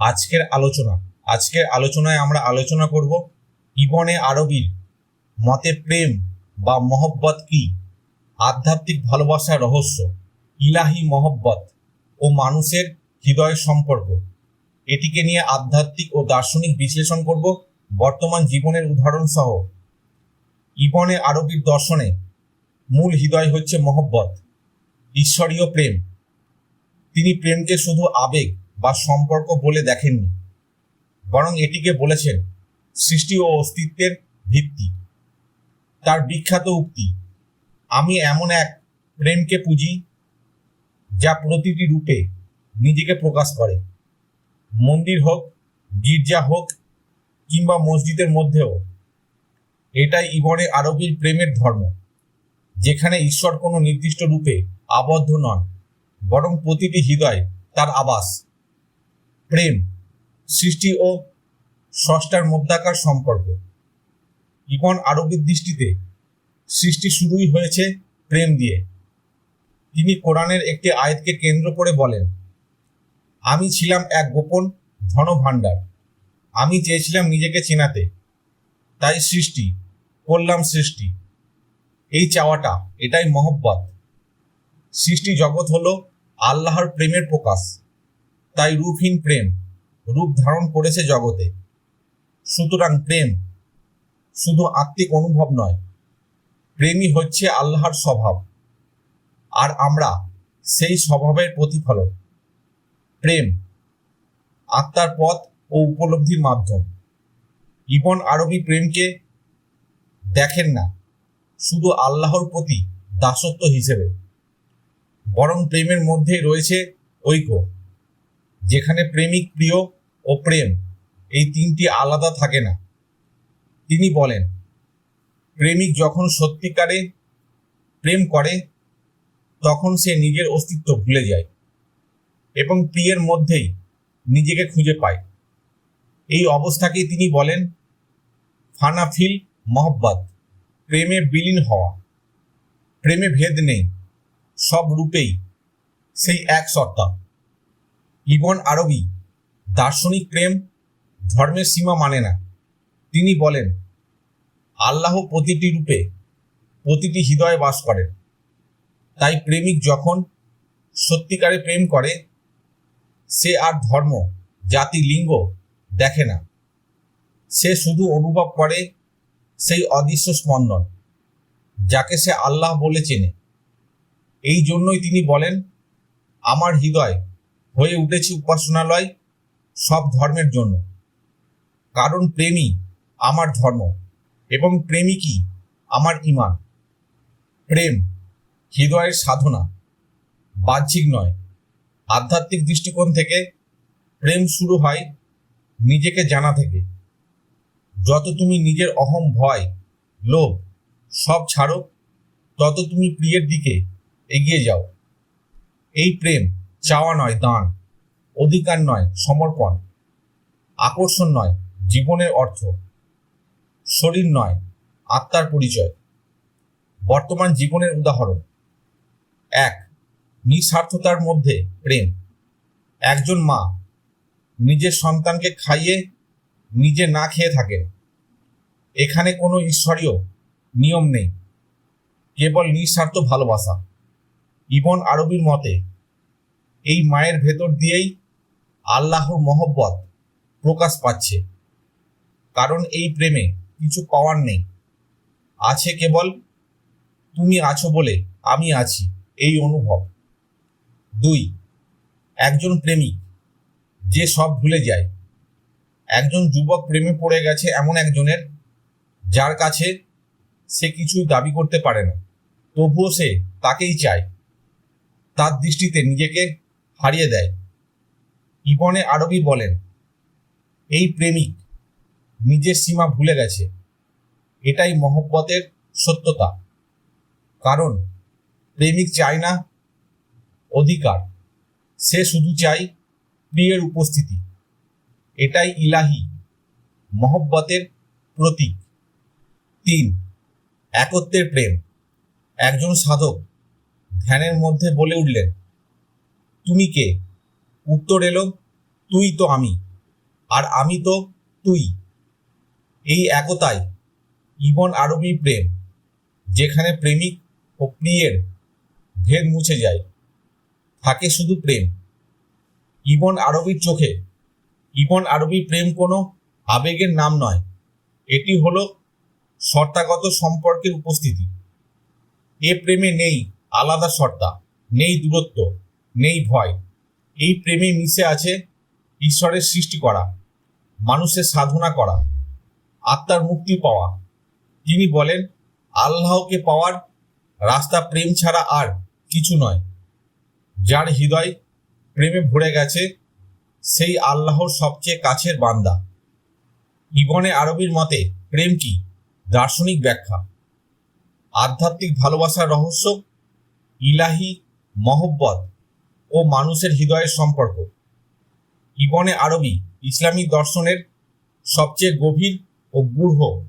আজকের আলোচনা। আজকের আলোচনায় আমরা আলোচনা করব, ইবনে আরবির মতে প্রেম বা মহব্বত কি? আধ্যাত্মিক ভালোবাসার রহস্য, ইলাহি মহব্বত ও মানুষের হৃদয় সম্পর্ক। এটিকে নিয়ে আধ্যাত্মিক ও দার্শনিক বিশ্লেষণ করব, বর্তমান জীবনের উদাহরণ সহ। ইবনে আরবির দর্শনে মূল হৃদয় হচ্ছে মহব্বত, ঈশ্বরীয় প্রেম। তিনি প্রেমকে শুধু আবেগ বা সম্পর্ক বলে দেখেননি। বরং এটিকে বলেছেন সৃষ্টি ও অস্তিত্বের ভিত্তি, তার বিখ্যাত উক্তি, আমি এমন এক প্রেমকে পুঁজি যা প্রতিটি রূপে নিজেকে প্রকাশ করে। মন্দির হোক, গির্জা হোক, কিংবা মসজিদের মধ্যেও। এটাই ইবনে আরবির প্রেমের ধর্ম, যেখানে ঈশ্বর কোনো নির্দিষ্ট রূপে আবদ্ধ নন, বরং প্রতিটি হৃদয় তার আবাস। প্রেম, সৃষ্টি ও স্রষ্টার মধ্যাকার সম্পর্ক। ইবন আরবির দৃষ্টিতে সৃষ্টি শুরুই হয়েছে প্রেম দিয়ে। তিনি কোরআনের একটি আয়াতকে কেন্দ্র করে বলেন, আমি ছিলাম এক গোপন ধন ভাণ্ডার আমি চেয়েছিলাম নিজেকে চেনাতে। তাই সৃষ্টি, করলাম সৃষ্টি। এই চাওয়াটা, এটাই মহব্বত। সৃষ্টি জগৎ হলো আল্লাহর প্রেমের প্রকাশ। তাই রূপহীন প্রেম, রূপ ধারণ করেছে জগতে। সুতরাং প্রেম শুধু আত্মিক অনুভব নয়, প্রেমই হচ্ছে আল্লাহর স্বভাব। আর আমরা সেই স্বভাবের প্রতিফলন প্রেম আত্মার পথ ও উপলব্ধির মাধ্যম। ইবন আরবি প্রেমকে দেখেন না, শুধু আল্লাহর প্রতি দাসত্ব হিসেবে। বরং প্রেমের মধ্যে রয়েছে ঐক্য। যেখানে প্রেমিক প্রিয় ও প্রেম, এই তিনটি আলাদা থাকে না। তিনি বলেন, প্রেমিক যখন সত্যিকারে প্রেম করে, তখন সে নিজের অস্তিত্ব ভুলে যায় এবং প্রিয়ের মধ্যেই নিজেকে খুঁজে পায়। এই অবস্থাকেই তিনি বলেন, ফানাফিল মহব্বত, প্রেমে বিলীন হওয়া। প্রেমে ভেদ নেই, সব রূপেই সেই এক সত্তা। ইবন আরবি দার্শনিক প্রেম ধর্মের সীমা মানে না। তিনি বলেন, আল্লাহ প্রতিটি রূপে প্রতিটি হৃদয়ে বাস করেন। তাই প্রেমিক যখন সত্যিকারে প্রেম করে, সে আর ধর্ম, জাতি, লিঙ্গ দেখে না। সে শুধু অনুভব করে সেই অদৃশ্য স্পন্দন, যাকে সে আল্লাহ বলে চেনে। এই জন্যই তিনি বলেন, আমার হৃদয় হয়ে উঠেছি উপাসনালয় সব ধর্মের জন্য। কারণ প্রেমই আমার ধর্ম এবং প্রেমিকই আমার ইমান। প্রেম হৃদয়ের সাধনা, বাহ্যিক নয়। আধ্যাত্মিক দৃষ্টিকোণ থেকে প্রেম শুরু হয় নিজেকে জানা থেকে। যত তুমি নিজের অহম ভয়, লোভ সব ছাড়ো, তত তুমি প্রিয়ের দিকে এগিয়ে যাও। এই প্রেম চাওয়া নয়, দান। অধিকার নয়, সমর্পণ। আকর্ষণ নয়, জীবনের অর্থ। শরীর নয়, আত্মার পরিচয়। বর্তমান জীবনের উদাহরণ। এক, নিঃস্বার্থতার মধ্যে প্রেম। একজন মা নিজের সন্তানকে খাইয়ে নিজে না খেয়ে থাকেন। এখানে কোনো ঈশ্বরীয় নিয়ম নেই। কেবল নিঃস্বার্থ ভালোবাসা। ইবন আরবির মতে এই মায়ের ভেতর দিয়েই আল্লাহর মহব্বত প্রকাশ পাচ্ছে। কারণ এই প্রেমে কিছু পাওয়ার নেই। আছে কেবল, তুমি আছো বলে আমি আছি। এই অনুভব। দুই, একজন প্রেমিক যে সব ভুলে যায়। একজন যুবক প্রেমে পড়ে গেছে এমন একজনের, যার কাছে সে কিছুই দাবি করতে পারে না। তবুও সে তাকেই চায়। তার দৃষ্টিতে নিজেকে হারিয়ে দেয়। ইবনে আরবি বলেন, এই প্রেমিক নিজের সীমা ভুলে গেছে। এটাই মহব্বতের সত্যতা। কারণ প্রেমিক চায় না অধিকার। সে শুধু চাই প্রিয়ের উপস্থিতি। এটাই ইলাহি মহব্বতের প্রতীক। তিন, একত্বের প্রেম। একজন সাধক ধ্যানের মধ্যে বলে উঠলেন তুমি কে? উত্তর এলো, তুই তো আমি, আর আমি তো তুই। এই একতাই ইবন আরবি প্রেম, যেখানে প্রেমিক ও প্রিয়ের ভেদ মুছে যায়। থাকে শুধু প্রেম। ইবন আরবির চোখে ইবন আরবি প্রেম কোনো আবেগের নাম নয়। এটি হলো শর্তাগত সম্পর্কের উপস্থিতি। এ প্রেমে নেই আলাদা সত্তা নেই দূরত্ব। নেই ভয়। এই প্রেমে মিশে আছে ঈশ্বরের সৃষ্টি করা, মানুষের সাধনা করা, আত্মার মুক্তি পাওয়া। তিনি বলেন, আল্লাহকে পাওয়ার রাস্তা প্রেম ছাড়া আর কিছু নয়। যার হৃদয় প্রেমে ভরে গেছে, সেই আল্লাহর সবচেয়ে কাছের বান্দা। ইবনে আরবির মতে, প্রেম কি? দার্শনিক ব্যাখ্যা। আধ্যাত্মিক ভালোবাসার রহস্য, ইলাহি মহব্বত। ও মানুষের হৃদয়ের সম্পর্ক। ইবনে আরবি ইসলামী দর্শনের সবচেয়ে গভীর ও গূঢ়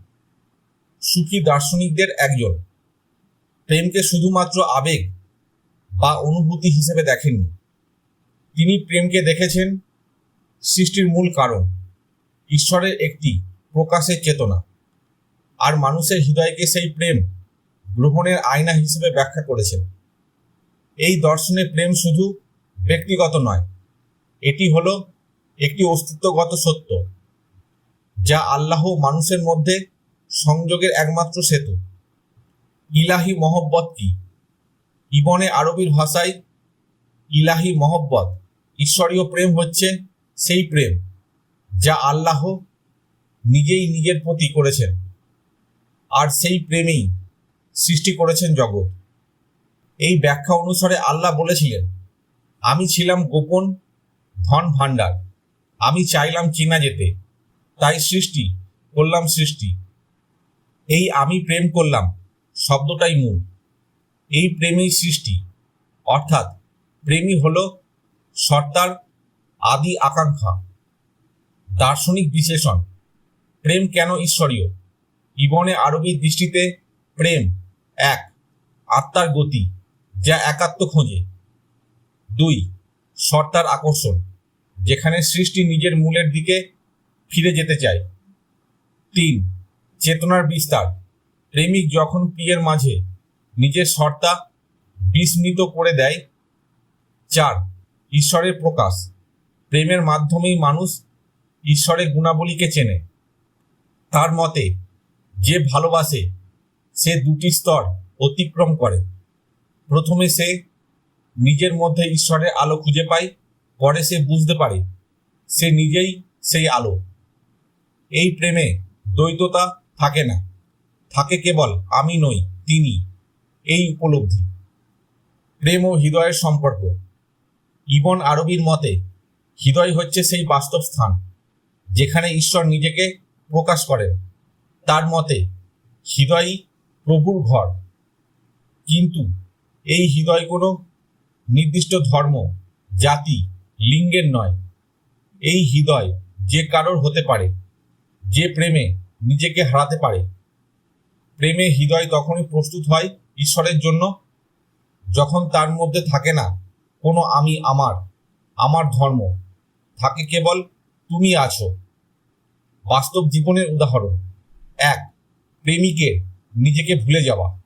সুখী দার্শনিকদের একজন। প্রেমকে শুধুমাত্র আবেগ বা অনুভূতি হিসেবে দেখেননি। তিনি প্রেমকে দেখেছেন সৃষ্টির মূল কারণ, ঈশ্বরের একটি প্রকাশের চেতনা। আর মানুষের হৃদয়কে সেই প্রেম গ্রহণের আয়না হিসেবে ব্যাখ্যা করেছেন। এই দর্শনে প্রেম শুধু ব্যক্তিগত নয়। এটি হলো একটি অস্তিত্বগত সত্য, যা আল্লাহ মানুষের মধ্যে সংযোগের একমাত্র সেতু। ইলাহি মহব্বত কি? ইবনে আরবির ভাষায় ইলাহি মহব্বত, ঈশ্বরীয় প্রেম হচ্ছে সেই প্রেম যা আল্লাহ নিজেই নিজের প্রতি করেছেন আর সেই প্রেমেই সৃষ্টি করেছেন জগৎ। এই ব্যাখ্যা অনুসারে আল্লাহ বলেছিলেন আমি ছিলাম গোপন ধন ভাণ্ডার। আমি চাইলাম চেনা যেতে। তাই সৃষ্টি, করলাম সৃষ্টি। এই আমি প্রেম করলাম, শব্দটাই মূল। এই প্রেমেই সৃষ্টি। অর্থাৎ প্রেমই হল সর্তার আদি আকাঙ্ক্ষা। দার্শনিক বিশ্লেষণ প্রেম কেন ঈশ্বরীয়? ইবনে আরবির দৃষ্টিতে প্রেম এক, আত্মার গতি, যা একাত্ম খোঁজে। দুই, সর্তার আকর্ষণ, যেখানে সৃষ্টি নিজের মূলের দিকে ফিরে যেতে চায়। তিন, চেতনার বিস্তার, প্রেমিক যখন প্রিয়ের মাঝে নিজের সর্তা বিস্মিত করে দেয়। চার, ঈশ্বরের প্রকাশ, প্রেমের মাধ্যমেই মানুষ ঈশ্বরের গুণাবলীকে চেনে। তার মতে, যে ভালোবাসে, সে দুটি স্তর অতিক্রম করে। প্রথমে সে নিজের মধ্যে ঈশ্বরের আলো খুঁজে পায় পরে সে বুঝতে পারে। সে নিজেই সেই আলো। এই প্রেমে দ্বৈততা থাকে না। থাকে কেবল আমি নই, তিনি। এই উপলব্ধি। প্রেম ও হৃদয়ের সম্পর্ক। ইবন আরবির মতে, হৃদয় হচ্ছে সেই বাস্তব স্থান, যেখানে ঈশ্বর নিজেকে প্রকাশ করেন। তার মতে, হৃদয়ই প্রভুর ঘর। কিন্তু এই হৃদয় কোনো নির্দিষ্ট ধর্ম, জাতি, লিঙ্গের নয়। এই হৃদয় যে কারোর হতে পারে, যে প্রেমে নিজেকে হারাতে পারে। প্রেমে হৃদয় তখনই প্রস্তুত হয় ঈশ্বরের জন্য, যখন তার মধ্যে থাকে না কোনো আমি আমার আমার ধর্ম। থাকে কেবল তুমি আছো। বাস্তব জীবনের উদাহরণ, এক প্রেমিকের নিজেকে ভুলে যাওয়া।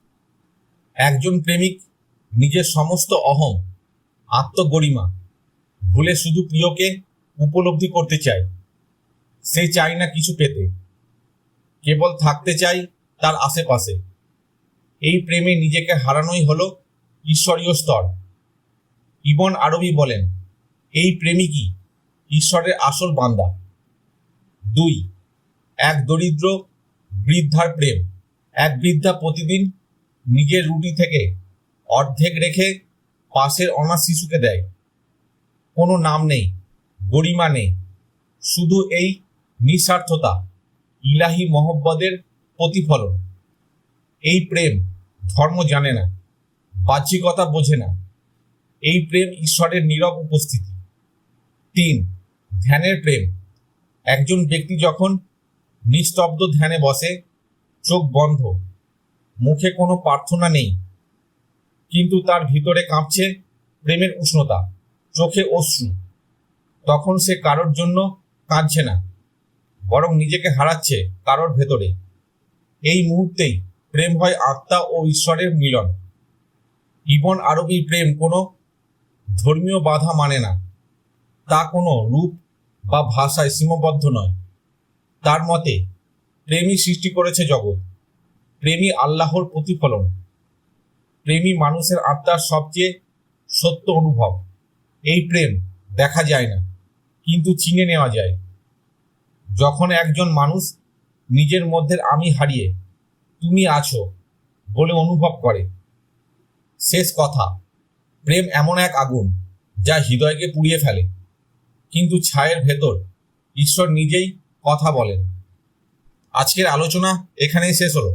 একজন প্রেমিক নিজের সমস্ত অহং আত্মগরিমা। ভুলে শুধু প্রিয়কে উপলব্ধি করতে চায় সে চায় না কিছু পেতে। কেবল থাকতে চাই তার আশেপাশে। এই প্রেমে নিজেকে হারানোই হলো ঈশ্বরীয় স্তর। ইবন আরবি বলেন, এই প্রেমিকই ঈশ্বরের আসল বান্দা। দুই, এক দরিদ্র বৃদ্ধার প্রেম। এক বৃদ্ধা প্রতিদিন নিজের রুটি থেকে অর্ধেক রেখে পাশের অনাথ শিশুকে দেয়। কোনো নাম নেই, গরিমা নেই, শুধু এই নিঃস্বার্থতা, ইলাহি মহব্বদের প্রতিফলন। এই প্রেম ধর্ম জানে না, বাহ্যিকতা বোঝে না। এই প্রেম ঈশ্বরের নীরব উপস্থিতি। তিন, ধ্যানের প্রেম। একজন ব্যক্তি যখন নিস্তব্ধ ধ্যানে বসে, চোখ বন্ধ, মুখে কোনো প্রার্থনা নেই কিন্তু তার ভিতরে কাঁপছে প্রেমের উষ্ণতা, চোখে অশ্রু। তখন সে কারোর জন্য কাঁদছে না, বরং নিজেকে হারাচ্ছে কারোর ভেতরে। এই মুহূর্তেই প্রেম হয় আত্মা ও ঈশ্বরের মিলন। ইবন আরবি প্রেম কোনো ধর্মীয় বাধা মানে না। তা কোনো রূপ বা ভাষায় সীমাবদ্ধ নয়। তার মতে, প্রেমই সৃষ্টি করেছে জগৎ। প্রেমই আল্লাহর প্রতিফলন। প্রেমী মানুষের আত্মার সবচেয়ে সত্য অনুভব। এই প্রেম দেখা যায় না, কিন্তু চিনে নেওয়া যায়। যখন একজন মানুষ নিজের মধ্যে আমি হারিয়ে তুমি আছো বলে অনুভব করে। শেষ কথা, প্রেম এমন এক আগুন যা হৃদয়কে পুড়িয়ে ফেলে, কিন্তু ছায়ের ভেতর ঈশ্বর নিজেই কথা বলেন। আজকের আলোচনা এখানেই শেষ হলো।